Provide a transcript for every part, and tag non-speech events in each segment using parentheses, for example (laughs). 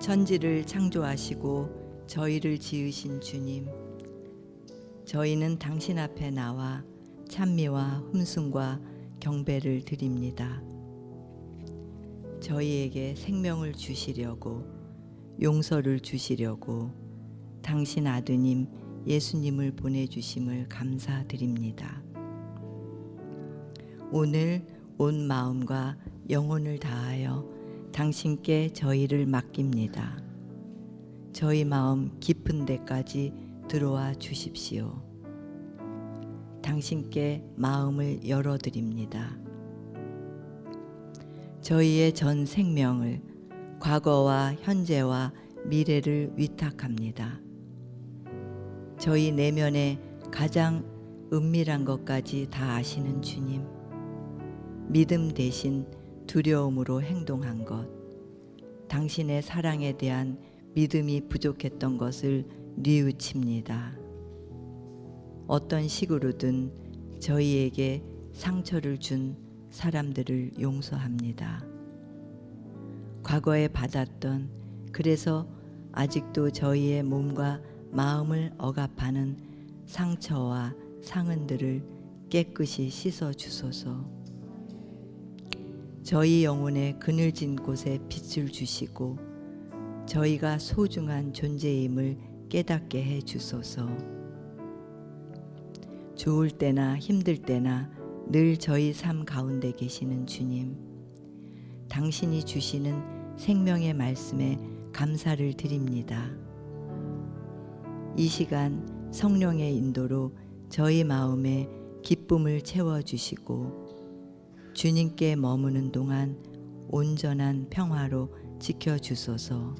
천지를 창조하시고 저희를 지으신 주님, 저희는 당신 앞에 나와 찬미와 hum승과 경배를 드립니다. 저희에게 생명을 주시려고 용서를 주시려고 당신 아드님 예수님을 보내주심을 감사드립니다. 오늘 온 마음과 영혼을 다하여 당신께 저희를 맡깁니다. 저희 마음 깊은 데까지 들어와 주십시오. 당신께 마음을 열어드립니다. 저희의 전 생명을 과거와 현재와 미래를 위탁합니다. 저희 내면의 가장 은밀한 것까지 다 아시는 주님. 믿음 대신 두려움으로 행동한 것. 당신의 사랑에 대한 믿음이 부족했던 것을 뉘우칩니다. 어떤 식으로든 저희에게 상처를 준 사람들을 용서합니다. 과거에 받았던 그래서 아직도 저희의 몸과 마음을 억압하는 상처와 상흔들을 깨끗이 씻어 주소서. 저희 영혼의 그늘진 곳에 빛을 주시고 저희가 소중한 존재임을 깨닫게 해 주소서. 좋을 때나 힘들 때나 늘 저희 삶 가운데 계시는 주님. 당신이 주시는 생명의 말씀에 감사를 드립니다. 이 시간 성령의 인도로 저희 마음에 기쁨을 채워 주시고 주님께 머무는 동안 온전한 평화로 지켜 주소서.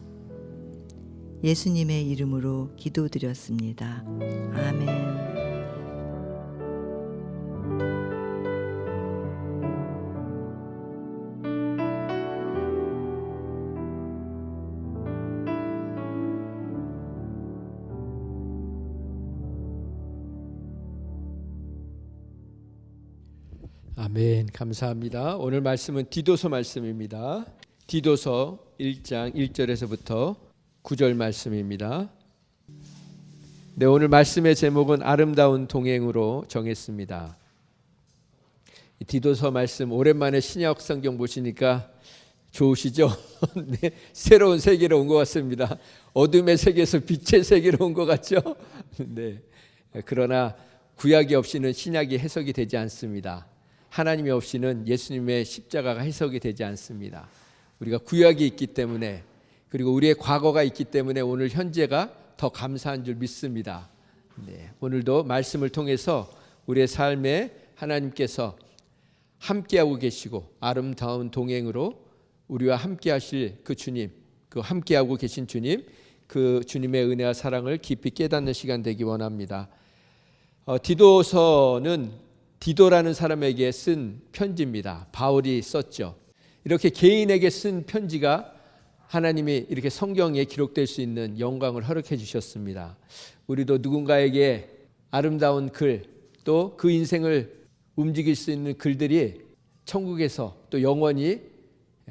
예수님의 이름으로 기도드렸습니다. 아멘. 아멘. 감사합니다. 오늘 말씀은 디도서 말씀입니다. 디도서 1장 1절에서부터 9절 말씀입니다. 네, 오늘 말씀의 제목은 아름다운 동행으로 정했습니다. 이 디도서 말씀 오랜만에 신약 성경 보시니까 좋으시죠? (laughs) 네, 새로운 세계로 온 것 같습니다. 어둠의 세계에서 빛의 세계로 온 것 같죠? (laughs) 네. 그러나 구약이 없이는 신약이 해석이 되지 않습니다. 하나님이 없이는 예수님의 십자가가 해석이 되지 않습니다. 우리가 구약이 있기 때문에 그리고 우리의 과거가 있기 때문에 오늘 현재가 더 감사한 줄 믿습니다. 네, 오늘도 말씀을 통해서 우리의 삶에 하나님께서 함께하고 계시고 아름다운 동행으로 우리와 함께하실 그 주님, 그 함께하고 계신 주님, 그 주님의 은혜와 사랑을 깊이 깨닫는 시간 되기 원합니다. 어, 디도서는 디도라는 사람에게 쓴 편지입니다. 바울이 썼죠. 이렇게 개인에게 쓴 편지가 하나님이 이렇게 성경에 기록될 수 있는 영광을 허락해 주셨습니다. 우리도 누군가에게 아름다운 글, 또 그 인생을 움직일 수 있는 글들이 천국에서 또 영원히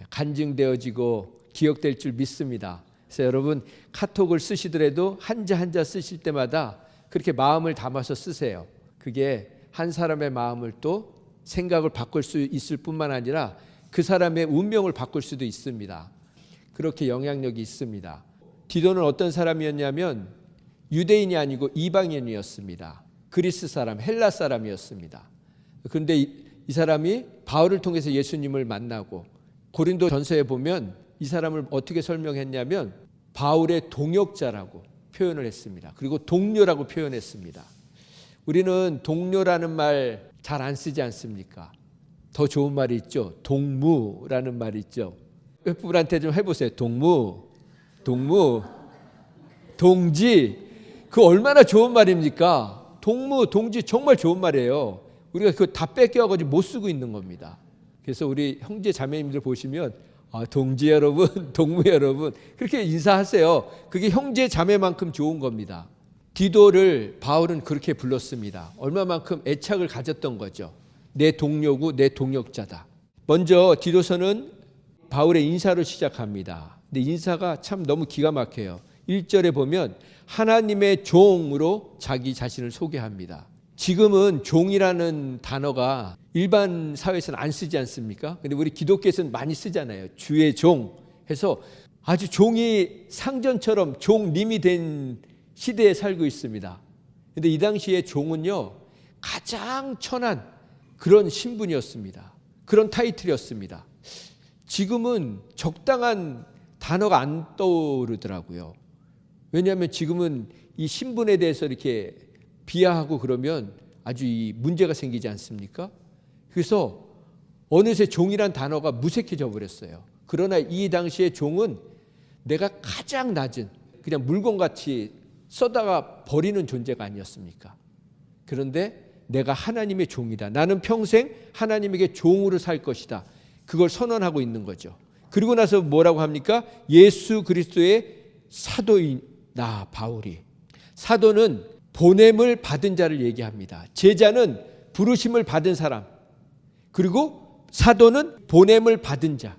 간증되어지고 기억될 줄 믿습니다. 그래서 여러분 카톡을 쓰시더라도 한자 한자 쓰실 때마다 그렇게 마음을 담아서 쓰세요. 그게 한 사람의 마음을 또 생각을 바꿀 수 있을 뿐만 아니라 그 사람의 운명을 바꿀 수도 있습니다. 그렇게 영향력이 있습니다. 디도는 어떤 사람이었냐면 유대인이 아니고 이방인이었습니다. 그리스 사람, 헬라 사람이었습니다. 그런데 이, 이 사람이 바울을 통해서 예수님을 만나고 고린도 전서에 보면 이 사람을 어떻게 설명했냐면 바울의 동역자라고 표현을 했습니다. 그리고 동료라고 표현했습니다. 우리는 동료라는 말 잘 안 쓰지 않습니까? 더 좋은 말이 있죠. 동무라는 말이 있죠. 웹부분한테 좀 해보세요. 동무, 동무, 동지. 그 얼마나 좋은 말입니까? 동무, 동지 정말 좋은 말이에요. 우리가 그거 다 뺏겨가지고 못 쓰고 있는 겁니다. 그래서 우리 형제 자매님들 보시면 아, 동지 여러분, (laughs) 동무 여러분 그렇게 인사하세요. 그게 형제 자매만큼 좋은 겁니다. 디도를 바울은 그렇게 불렀습니다. 얼마만큼 애착을 가졌던 거죠. 내 동료고 내 동역자다. 먼저 디도서는 바울의 인사로 시작합니다. 근데 인사가 참 너무 기가 막혀요. 1절에 보면 하나님의 종으로 자기 자신을 소개합니다. 지금은 종이라는 단어가 일반 사회에서는 안 쓰지 않습니까? 근데 우리 기독교에서는 많이 쓰잖아요. 주의 종 해서 아주 종이 상전처럼 종님이 된 시대에 살고 있습니다. 근데 이 당시에 종은요, 가장 천한 그런 신분이었습니다. 그런 타이틀이었습니다. 지금은 적당한 단어가 안 떠오르더라고요. 왜냐하면 지금은 이 신분에 대해서 이렇게 비하하고 그러면 아주 이 문제가 생기지 않습니까? 그래서 어느새 종이란 단어가 무색해져 버렸어요. 그러나 이 당시의 종은 내가 가장 낮은 그냥 물건같이 써다가 버리는 존재가 아니었습니까? 그런데 내가 하나님의 종이다. 나는 평생 하나님에게 종으로 살 것이다. 그걸 선언하고 있는 거죠. 그리고 나서 뭐라고 합니까? 예수 그리스도의 사도인 나 바울이 사도는 보냄을 받은 자를 얘기합니다. 제자는 부르심을 받은 사람. 그리고 사도는 보냄을 받은 자.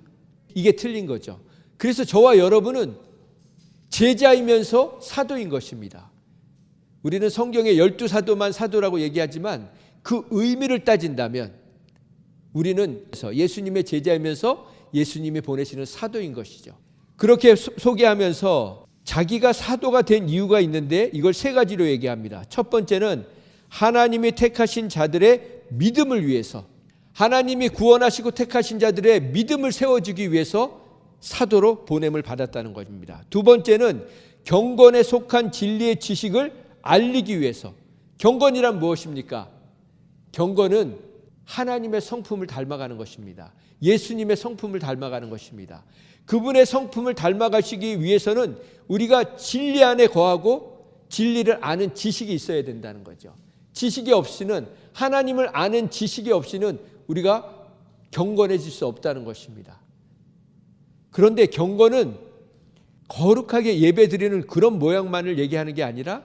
이게 틀린 거죠. 그래서 저와 여러분은 제자이면서 사도인 것입니다. 우리는 성경에 열두 사도만 사도라고 얘기하지만 그 의미를 따진다면 우리는 예수님의 제자이면서 예수님이 보내시는 사도인 것이죠. 그렇게 소- 소개하면서 자기가 사도가 된 이유가 있는데 이걸 세 가지로 얘기합니다. 첫 번째는 하나님이 택하신 자들의 믿음을 위해서 하나님이 구원하시고 택하신 자들의 믿음을 세워주기 위해서 사도로 보냄을 받았다는 것입니다. 두 번째는 경건에 속한 진리의 지식을 알리기 위해서 경건이란 무엇입니까? 경건은 하나님의 성품을 닮아가는 것입니다. 예수님의 성품을 닮아가는 것입니다. 그분의 성품을 닮아가시기 위해서는 우리가 진리 안에 거하고 진리를 아는 지식이 있어야 된다는 거죠. 지식이 없이는 하나님을 아는 지식이 없이는 우리가 경건해질 수 없다는 것입니다. 그런데 경건은 거룩하게 예배 드리는 그런 모양만을 얘기하는 게 아니라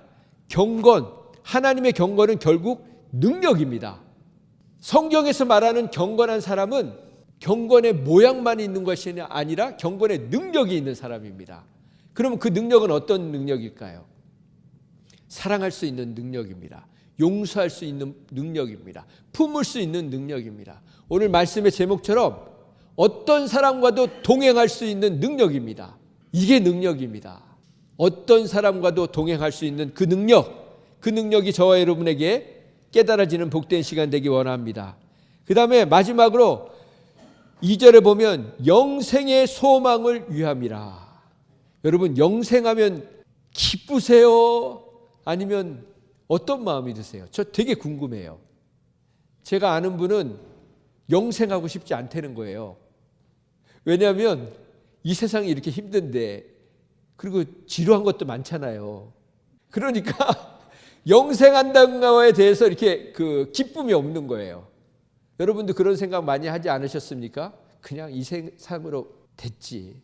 경건, 하나님의 경건은 결국 능력입니다. 성경에서 말하는 경건한 사람은 경건의 모양만 있는 것이 아니라 경건의 능력이 있는 사람입니다. 그러면 그 능력은 어떤 능력일까요? 사랑할 수 있는 능력입니다. 용서할 수 있는 능력입니다. 품을 수 있는 능력입니다. 오늘 말씀의 제목처럼 어떤 사람과도 동행할 수 있는 능력입니다. 이게 능력입니다. 어떤 사람과도 동행할 수 있는 그 능력, 그 능력이 저와 여러분에게 깨달아지는 복된 시간 되기 원합니다. 그 다음에 마지막으로 2절에 보면 영생의 소망을 위함이라. 여러분 영생하면 기쁘세요? 아니면 어떤 마음이 드세요? 저 되게 궁금해요. 제가 아는 분은 영생하고 싶지 않다는 거예요. 왜냐하면 이 세상이 이렇게 힘든데 그리고 지루한 것도 많잖아요. 그러니까 (laughs) 영생한다는 거에 대해서 이렇게 그 기쁨이 없는 거예요. 여러분도 그런 생각 많이 하지 않으셨습니까? 그냥 이 세상으로 됐지.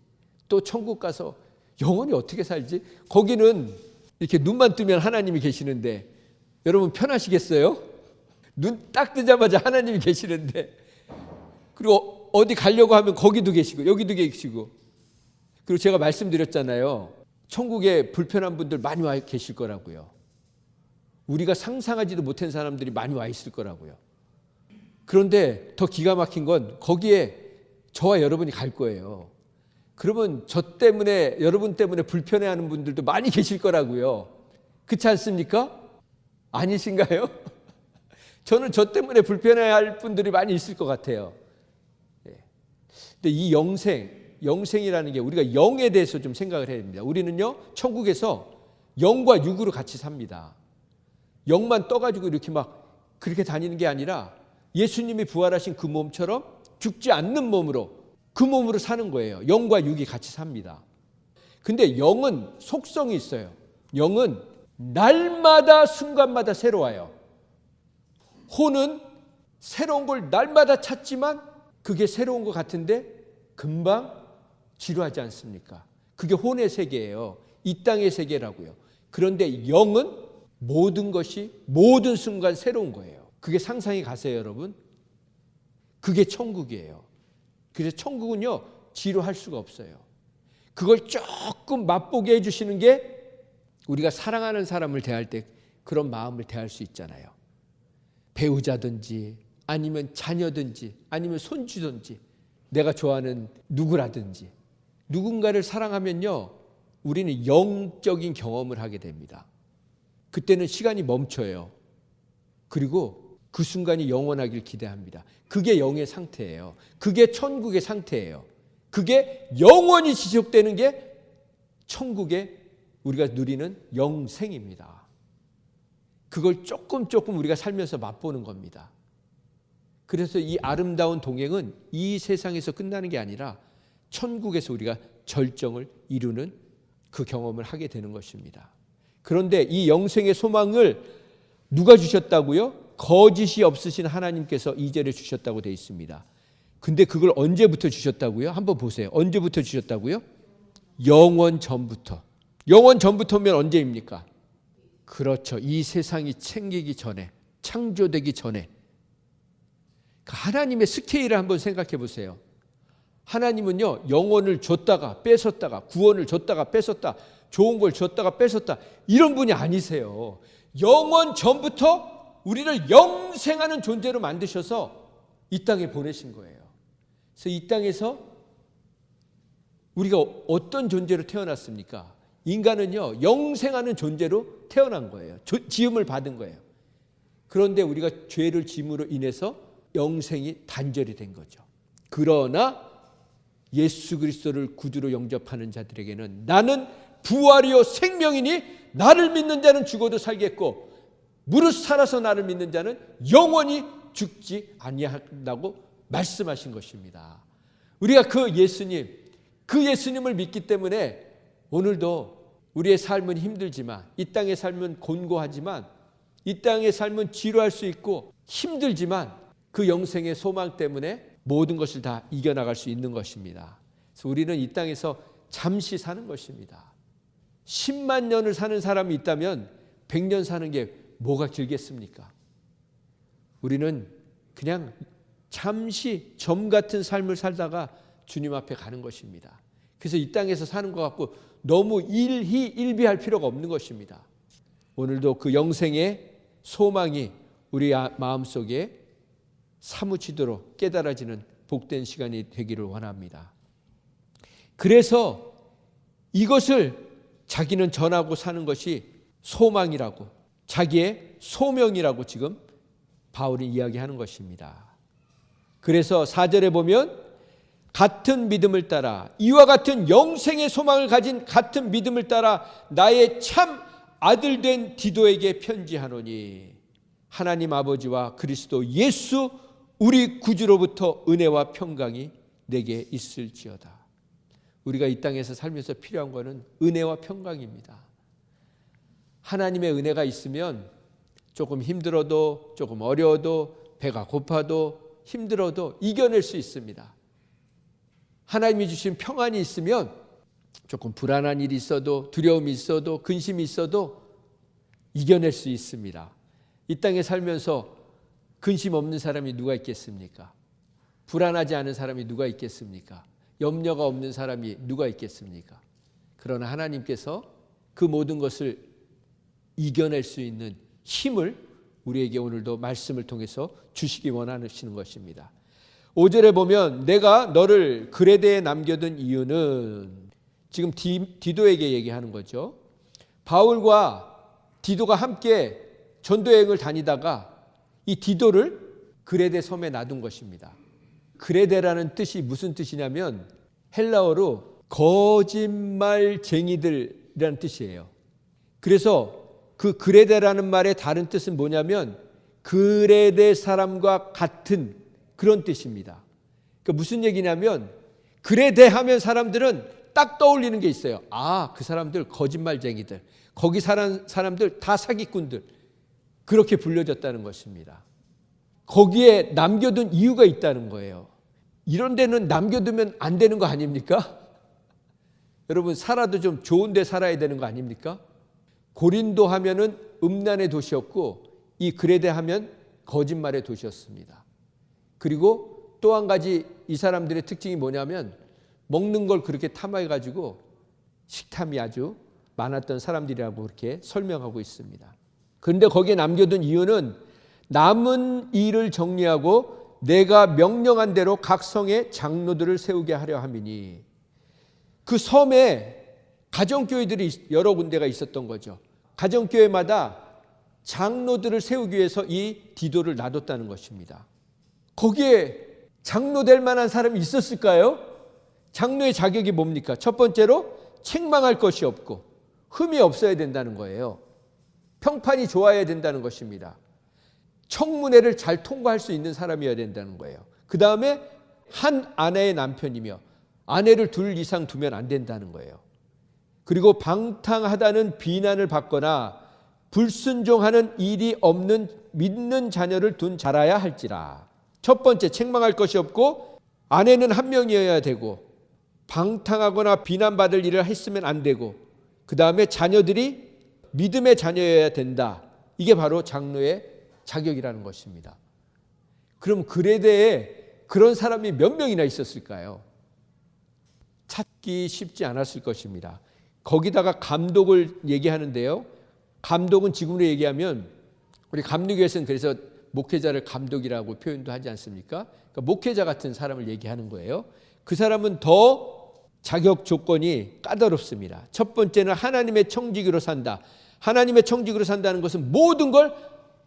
또 천국 가서 영원히 어떻게 살지? 거기는 이렇게 눈만 뜨면 하나님이 계시는데 여러분 편하시겠어요? 눈 딱 뜨자마자 하나님이 계시는데 그리고 어디 가려고 하면 거기도 계시고 여기도 계시고 그리고 제가 말씀드렸잖아요. 천국에 불편한 분들 많이 와 계실 거라고요. 우리가 상상하지도 못한 사람들이 많이 와 있을 거라고요. 그런데 더 기가 막힌 건 거기에 저와 여러분이 갈 거예요. 그러면 저 때문에 여러분 때문에 불편해하는 분들도 많이 계실 거라고요. 그렇지 않습니까? 아니신가요? (laughs) 저는 저 때문에 불편해할 분들이 많이 있을 것 같아요. 예. 근데 이 영생, 영생이라는 게 우리가 영에 대해서 좀 생각을 해야 됩니다. 우리는요, 천국에서 영과 육으로 같이 삽니다. 영만 떠가지고 이렇게 막 그렇게 다니는 게 아니라 예수님이 부활하신 그 몸처럼 죽지 않는 몸으로 그 몸으로 사는 거예요. 영과 육이 같이 삽니다. 근데 영은 속성이 있어요. 영은 날마다 순간마다 새로워요. 혼은 새로운 걸 날마다 찾지만 그게 새로운 것 같은데 금방 지루하지 않습니까? 그게 혼의 세계예요. 이 땅의 세계라고요. 그런데 영은 모든 것이 모든 순간 새로운 거예요. 그게 상상이 가세요, 여러분? 그게 천국이에요. 그래서 천국은요, 지루할 수가 없어요. 그걸 조금 맛보게 해주시는 게 우리가 사랑하는 사람을 대할 때 그런 마음을 대할 수 있잖아요. 배우자든지 아니면 자녀든지 아니면 손주든지 내가 좋아하는 누구라든지 누군가를 사랑하면요 우리는 영적인 경험을 하게 됩니다. 그때는 시간이 멈춰요. 그리고 그 순간이 영원하길 기대합니다. 그게 영의 상태예요. 그게 천국의 상태예요. 그게 영원히 지속되는 게 천국의 우리가 누리는 영생입니다. 그걸 조금 조금 우리가 살면서 맛보는 겁니다. 그래서 이 아름다운 동행은 이 세상에서 끝나는 게 아니라 천국에서 우리가 절정을 이루는 그 경험을 하게 되는 것입니다. 그런데 이 영생의 소망을 누가 주셨다고요? 거짓이 없으신 하나님께서 이제를 주셨다고 되어 있습니다. 근데 그걸 언제부터 주셨다고요? 한번 보세요. 언제부터 주셨다고요? 영원 전부터. 영원 전부터면 언제입니까? 그렇죠. 이 세상이 챙기기 전에, 창조되기 전에. 그 하나님의 스케일을 한번 생각해 보세요. 하나님은요, 영원을 줬다가 뺏었다가, 구원을 줬다가 뺏었다, 좋은 걸 줬다가 뺏었다, 이런 분이 아니세요. 영원 전부터 우리를 영생하는 존재로 만드셔서 이 땅에 보내신 거예요. 그래서 이 땅에서 우리가 어떤 존재로 태어났습니까? 인간은요, 영생하는 존재로 태어난 거예요. 지음을 받은 거예요. 그런데 우리가 죄를 짐으로 인해서 영생이 단절이 된 거죠. 그러나 예수 그리스도를 구주로 영접하는 자들에게는 나는 부활이요 생명이니 나를 믿는 자는 죽어도 살겠고 무릇 살아서 나를 믿는 자는 영원히 죽지 아니한다고 말씀하신 것입니다. 우리가 그 예수님, 그 예수님을 믿기 때문에 오늘도 우리의 삶은 힘들지만 이 땅의 삶은 곤고하지만 이 땅의 삶은 지루할 수 있고 힘들지만 그 영생의 소망 때문에 모든 것을 다 이겨나갈 수 있는 것입니다. 그래서 우리는 이 땅에서 잠시 사는 것입니다. 10만 년을 사는 사람이 있다면 100년 사는 게 뭐가 길겠습니까? 우리는 그냥 잠시 점 같은 삶을 살다가 주님 앞에 가는 것입니다. 그래서 이 땅에서 사는 것 같고 너무 일희 일비할 필요가 없는 것입니다. 오늘도 그 영생의 소망이 우리 아, 마음속에 사무치도록 깨달아지는 복된 시간이 되기를 원합니다. 그래서 이것을 자기는 전하고 사는 것이 소망이라고 자기의 소명이라고 지금 바울이 이야기하는 것입니다. 그래서 4절에 보면 같은 믿음을 따라 이와 같은 영생의 소망을 가진 같은 믿음을 따라 나의 참 아들 된 디도에게 편지하노니 하나님 아버지와 그리스도 예수 우리 구주로부터 은혜와 평강이 내게 있을지어다. 우리가 이 땅에서 살면서 필요한 것은 은혜와 평강입니다. 하나님의 은혜가 있으면 조금 힘들어도 조금 어려워도 배가 고파도 힘들어도 이겨낼 수 있습니다. 하나님이 주신 평안이 있으면 조금 불안한 일이 있어도 두려움이 있어도 근심이 있어도 이겨낼 수 있습니다. 이 땅에 살면서 근심 없는 사람이 누가 있겠습니까? 불안하지 않은 사람이 누가 있겠습니까? 염려가 없는 사람이 누가 있겠습니까? 그러나 하나님께서 그 모든 것을 이겨낼 수 있는 힘을 우리에게 오늘도 말씀을 통해서 주시기 원하시는 것입니다. 5절에 보면 내가 너를 그레데에 남겨둔 이유는 지금 디, 도에게 얘기하는 거죠. 바울과 디도가 함께 전도여행을 다니다가 이 디도를 그레데 섬에 놔둔 것입니다. 그레데라는 뜻이 무슨 뜻이냐면 헬라어로 거짓말쟁이들이라는 뜻이에요. 그래서 그 그레데라는 말의 다른 뜻은 뭐냐면 그레데 사람과 같은 그런 뜻입니다. 그 무슨 얘기냐면 그레데 하면 사람들은 딱 떠올리는 게 있어요. 아, 그 사람들 거짓말쟁이들. 거기 사는 사람들 다 사기꾼들. 그렇게 불려졌다는 것입니다. 거기에 남겨둔 이유가 있다는 거예요. 이런 데는 남겨두면 안 되는 거 아닙니까? (laughs) 여러분 살아도 좀 좋은 데 살아야 되는 거 아닙니까? 고린도 하면은 음란의 도시였고 이 그레데 하면 거짓말의 도시였습니다. 그리고 또 한 가지 이 사람들의 특징이 뭐냐면 먹는 걸 그렇게 탐해 가지고 식탐이 아주 많았던 사람들이라고 그렇게 설명하고 있습니다. 그런데 거기에 남겨둔 이유는 남은 일을 정리하고 내가 명령한 대로 각 성에 장로들을 세우게 하려 함이니 그 섬에 가정교회들이 여러 군데가 있었던 거죠. 가정교회마다 장로들을 세우기 위해서 이 디도를 놔뒀다는 것입니다. 거기에 장로 될 만한 사람이 있었을까요? 장로의 자격이 뭡니까? 첫 번째로 책망할 것이 없고 흠이 없어야 된다는 거예요. 평판이 좋아야 된다는 것입니다. 청문회를 잘 통과할 수 있는 사람이어야 된다는 거예요. 그 다음에 한 아내의 남편이며 아내를 둘 이상 두면 안 된다는 거예요. 그리고 방탕하다는 비난을 받거나 불순종하는 일이 없는 믿는 자녀를 둔 자라야 할지라. 첫 번째 책망할 것이 없고 아내는 한 명이어야 되고 방탕하거나 비난받을 일을 했으면 안 되고 그 다음에 자녀들이 믿음의 자녀여야 된다. 이게 바로 장로의 자격이라는 것입니다. 그럼 그레데에 그런 사람이 몇 명이나 있었을까요? 찾기 쉽지 않았을 것입니다. 거기다가 감독을 얘기하는데요. 감독은 지금으로 얘기하면 우리 감독에서는 그래서 목회자를 감독이라고 표현도 하지 않습니까? 그러니까 목회자 같은 사람을 얘기하는 거예요. 그 사람은 더 자격 조건이 까다롭습니다. 첫 번째는 하나님의 청지기로 산다. 하나님의 청지기로 산다는 것은 모든 걸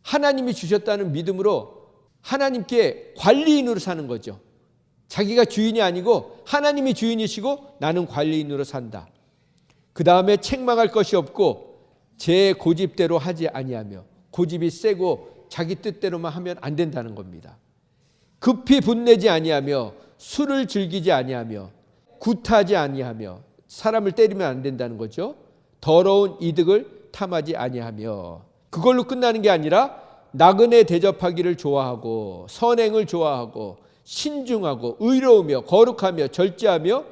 하나님이 주셨다는 믿음으로 하나님께 관리인으로 사는 거죠. 자기가 주인이 아니고 하나님이 주인이시고 나는 관리인으로 산다. 그 다음에 책망할 것이 없고 제 고집대로 하지 아니하며 고집이 세고 자기 뜻대로만 하면 안 된다는 겁니다. 급히 분내지 아니하며 술을 즐기지 아니하며 구타하지 아니하며 사람을 때리면 안 된다는 거죠. 더러운 이득을 탐하지 아니하며 그걸로 끝나는 게 아니라 나그네 대접하기를 좋아하고 선행을 좋아하고 신중하고 의로우며 거룩하며 절제하며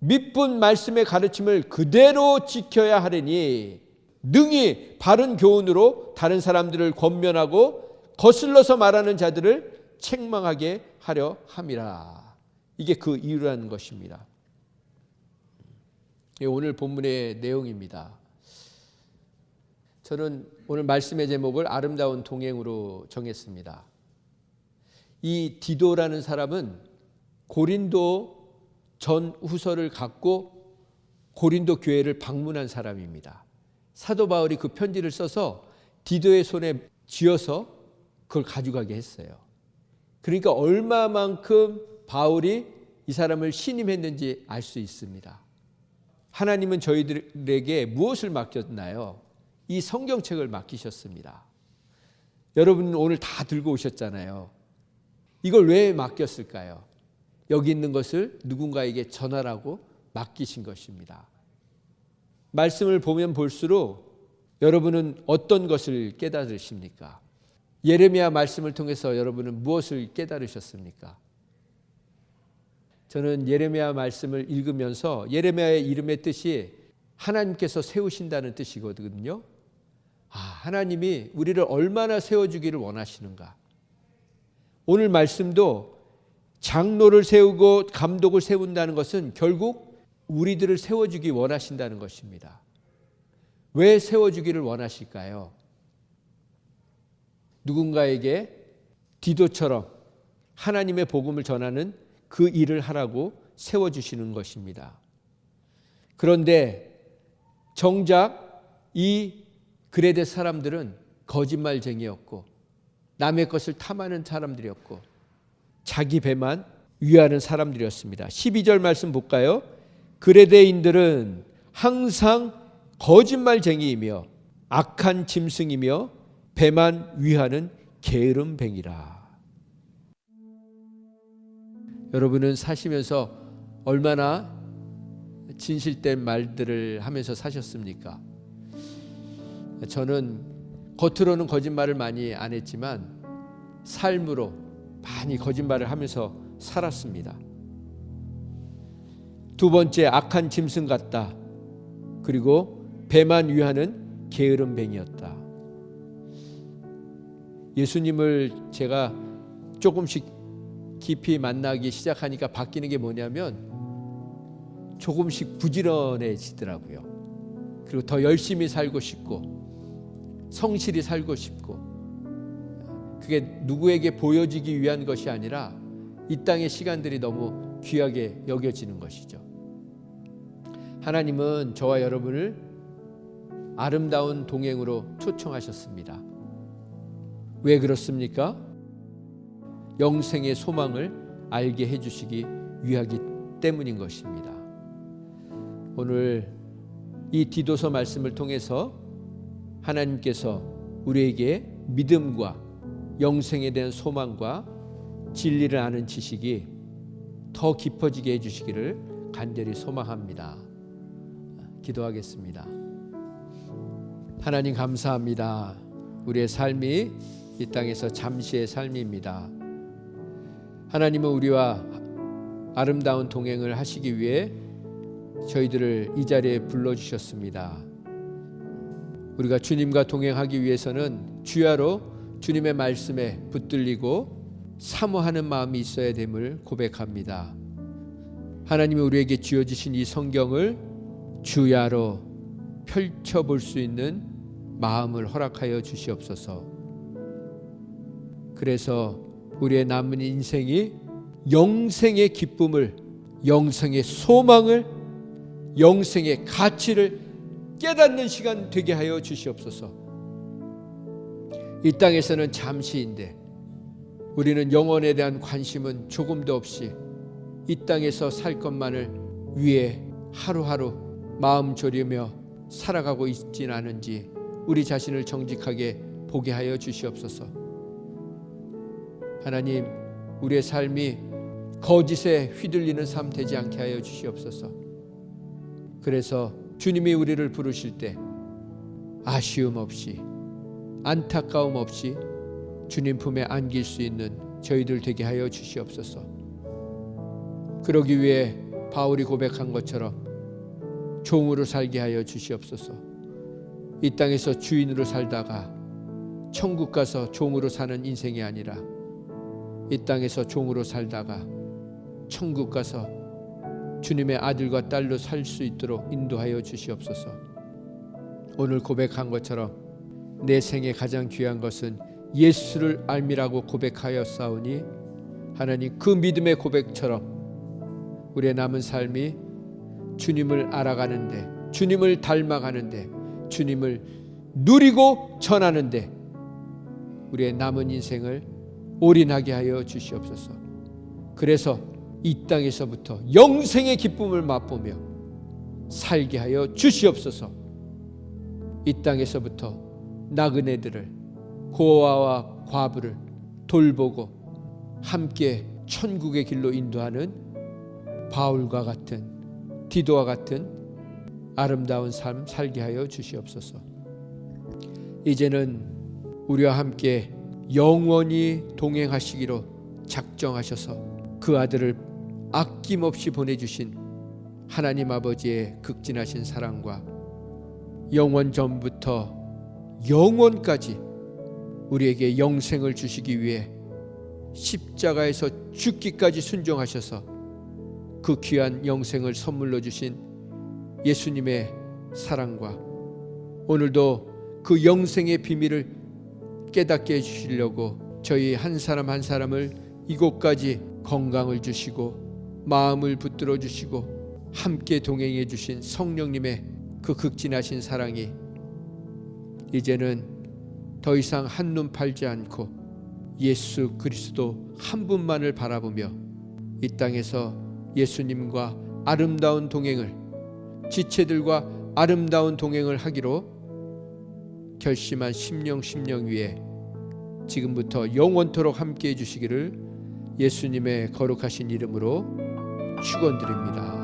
믿분 말씀의 가르침을 그대로 지켜야 하려니 능히 바른 교훈으로 다른 사람들을 권면하고 거슬러서 말하는 자들을 책망하게 하려 함이라. 이게 그 이유라는 것입니다. 오늘 본문의 내용입니다. 저는 오늘 말씀의 제목을 아름다운 동행으로 정했습니다. 이 디도라는 사람은 고린도 전 후서를 갖고 고린도 교회를 방문한 사람입니다. 사도 바울이 그 편지를 써서 디도의 손에 쥐어서 그걸 가져가게 했어요. 그러니까 얼마만큼 바울이 이 사람을 신임했는지 알 수 있습니다. 하나님은 저희들에게 무엇을 맡겼나요? 이 성경책을 맡기셨습니다. 여러분 오늘 다 들고 오셨잖아요. 이걸 왜 맡겼을까요? 여기 있는 것을 누군가에게 전하라고 맡기신 것입니다. 말씀을 보면 볼수록 여러분은 어떤 것을 깨달으십니까? 예레미야 말씀을 통해서 여러분은 무엇을 깨달으셨습니까? 저는 예레미야 말씀을 읽으면서 예레미야의 이름의 뜻이 하나님께서 세우신다는 뜻이거든요. 아, 하나님이 우리를 얼마나 세워주기를 원하시는가. 오늘 말씀도 장로를 세우고 감독을 세운다는 것은 결국 우리들을 세워주기 원하신다는 것입니다. 왜 세워주기를 원하실까요? 누군가에게 디도처럼 하나님의 복음을 전하는 그 일을 하라고 세워주시는 것입니다. 그런데 정작 이 그레데 사람들은 거짓말쟁이였고 남의 것을 탐하는 사람들이었고 자기 배만 위하는 사람들이었습니다. 12절 말씀 볼까요? 그레데인들은 항상 거짓말쟁이이며 악한 짐승이며 배만 위하는 게으름뱅이라. 여러분은 사시면서 얼마나 진실된 말들을 하면서 사셨습니까? 저는 겉으로는 거짓말을 많이 안 했지만 삶으로 많이 거짓말을 하면서 살았습니다. 두 번째 악한 짐승 같다. 그리고 배만 위하는 게으름 뱅이였다. 예수님을 제가 조금씩 깊이 만나기 시작하니까 바뀌는 게 뭐냐면 조금씩 부지런해지더라고요. 그리고 더 열심히 살고 싶고 성실히 살고 싶고 그게 누구에게 보여지기 위한 것이 아니라 이 땅의 시간들이 너무 귀하게 여겨지는 것이죠. 하나님은 저와 여러분을 아름다운 동행으로 초청하셨습니다. 왜 그렇습니까? 영생의 소망을 알게 해주시기 위하기 때문인 것입니다. 오늘 이 디도서 말씀을 통해서 하나님께서 우리에게 믿음과 영생에 대한 소망과 진리를 아는 지식이 더 깊어지게 해주시기를 간절히 소망합니다. 기도하겠습니다. 하나님 감사합니다. 우리의 삶이 이 땅에서 잠시의 삶입니다. 하나님은 우리와 아름다운 동행을 하시기 위해 저희들을 이 자리에 불러 주셨습니다. 우리가 주님과 동행하기 위해서는 주야로 주님의 말씀에 붙들리고 사모하는 마음이 있어야 됨을 고백합니다. 하나님이 우리에게 주어 주신 이 성경을 주야로 펼쳐 볼 수 있는 마음을 허락하여 주시옵소서. 그래서 우리의 남은 인생이 영생의 기쁨을, 영생의 소망을, 영생의 가치를 깨닫는 시간 되게 하여 주시옵소서. 이 땅에서는 잠시인데 우리는 영혼에 대한 관심은 조금도 없이 이 땅에서 살 것만을 위해 하루하루 마음 졸이며 살아가고 있진 않은지 우리 자신을 정직하게 보게 하여 주시옵소서. 하나님, 우리의 삶이 거짓에 휘둘리는 삶 되지 않게 하여 주시옵소서. 그래서 주님이 우리를 부르실 때 아쉬움 없이 안타까움 없이 주님 품에 안길 수 있는 저희들 되게 하여 주시옵소서. 그러기 위해 바울이 고백한 것처럼 종으로 살게 하여 주시옵소서. 이 땅에서 주인으로 살다가 천국 가서 종으로 사는 인생이 아니라 이 땅에서 종으로 살다가 천국 가서 주님의 아들과 딸로 살 수 있도록 인도하여 주시옵소서. 오늘 고백한 것처럼 내 생에 가장 귀한 것은 예수를 알미라고 고백하여 싸우니 하나님 그 믿음의 고백처럼 우리의 남은 삶이 주님을 알아가는데 주님을 닮아가는데 주님을 누리고 전하는데 우리의 남은 인생을 올인하게 하여 주시옵소서. 그래서 이 땅에서부터 영생의 기쁨을 맛보며 살게 하여 주시옵소서. 이 땅에서부터 나그네들을 고아와 과부를 돌보고 함께 천국의 길로 인도하는 바울과 같은 디도와 같은 아름다운 삶 살게 하여 주시옵소서. 이제는 우리와 함께 영원히 동행하시기로 작정하셔서 그 아들을 아낌없이 보내주신 하나님 아버지의 극진하신 사랑과 영원 전부터 영원까지 우리에게 영생을 주시기 위해 십자가에서 죽기까지 순종하셔서 그 귀한 영생을 선물로 주신 예수님의 사랑과 오늘도 그 영생의 비밀을 깨닫게 해주시려고 저희 한 사람 한 사람을 이곳까지 건강을 주시고 마음을 붙들어 주시고 함께 동행해 주신 성령님의 그 극진하신 사랑이 이제는 더 이상 한눈 팔지 않고 예수 그리스도 한 분만을 바라보며 이 땅에서 예수님과 아름다운 동행을 지체들과 아름다운 동행을 하기로 결심한 심령 심령 위에 지금부터 영원토록 함께 해 주시기를 예수님의 거룩하신 이름으로 축원드립니다.